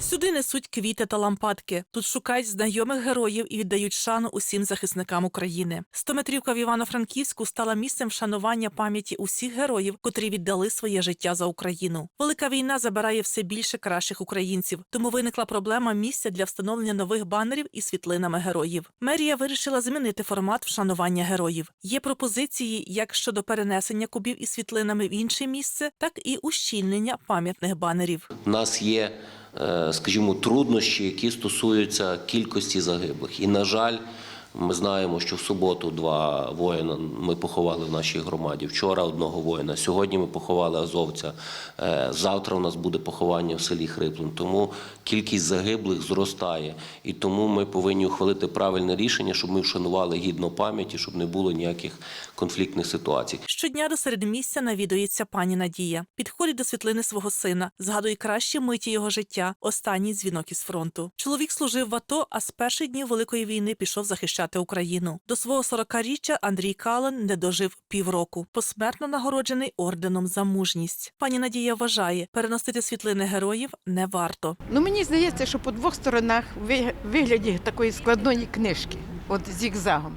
Сюди несуть квіти та лампадки. Тут шукають знайомих героїв і віддають шану усім захисникам України. Стометрівка в Івано-Франківську стала місцем вшанування пам'яті усіх героїв, котрі віддали своє життя за Україну. Велика війна забирає все більше кращих українців, тому виникла проблема місця для встановлення нових банерів із світлинами героїв. Мерія вирішила змінити формат вшанування героїв. Є пропозиції як щодо перенесення кубів із світлинами в інше місце, так і ущільнення пам'ятних банерів. У нас є, скажімо, труднощі, які стосуються кількості загиблих. І, на жаль, ми знаємо, що в суботу два воїна ми поховали в нашій громаді. Вчора одного воїна. Сьогодні ми поховали азовця. Е, Завтра у нас буде поховання в селі Хриплин. Тому кількість загиблих зростає. І тому ми повинні ухвалити правильне рішення, щоб ми вшанували гідно пам'яті, щоб не було ніяких конфліктних ситуацій. Щодня до середмістя навідується пані Надія. Підходить до світлини свого сина, згадує кращі миті його життя. Останній дзвінок із фронту. Чоловік служив в АТО, а з перших днів великої війни пішов захищати Україну. До свого 40-річчя Андрій Кален не дожив півроку. Посмертно нагороджений орденом за мужність. Пані Надія вважає, переносити світлини героїв не варто. Ну мені здається, що по двох сторонах ви- вигляді такої складної книжки, от зігзагом,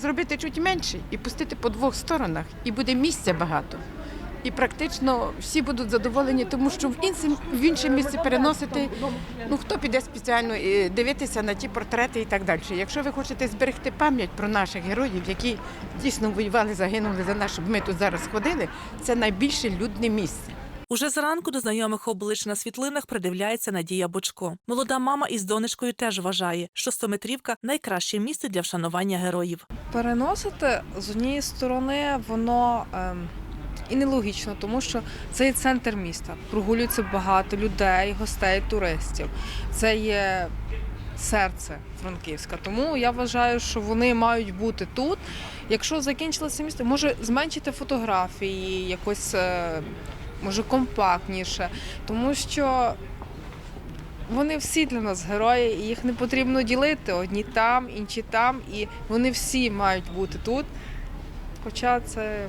зробити чуть менше і пустити по двох сторонах, і буде місця багато. І практично всі будуть задоволені, тому що в інше, в інше місце переносити, ну хто піде спеціально і дивитися на ті портрети і так далі. Якщо ви хочете зберегти пам'ять про наших героїв, які дійсно воювали, загинули за нас, щоб ми тут зараз ходили, це найбільше людне місце. Уже зранку до знайомих облич на світлинах придивляється Надія Бочко. Молода мама із донечкою теж вважає, що стометрівка найкраще місце для вшанування героїв. переносити з однієї сторони воно ем, і нелогічно, тому що це є центр міста. Прогулюється багато людей, гостей, туристів. Це є серце Франківська. Тому я вважаю, що вони мають бути тут. Якщо закінчилося місто, може зменшити фотографії, якось е, може компактніше, тому що. Вони всі для нас герої, і їх не потрібно ділити. Одні там, інші там, і вони всі мають бути тут. Хоча це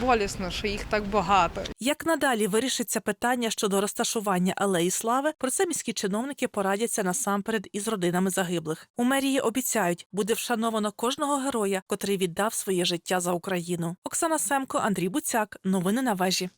болісно, що їх так багато. Як надалі вирішиться питання щодо розташування алеї слави, про це міські чиновники порадяться насамперед із родинами загиблих. У мерії обіцяють, буде вшановано кожного героя, котрий віддав своє життя за Україну. Оксана Семко, Андрій Буцяк. Новини на вежі.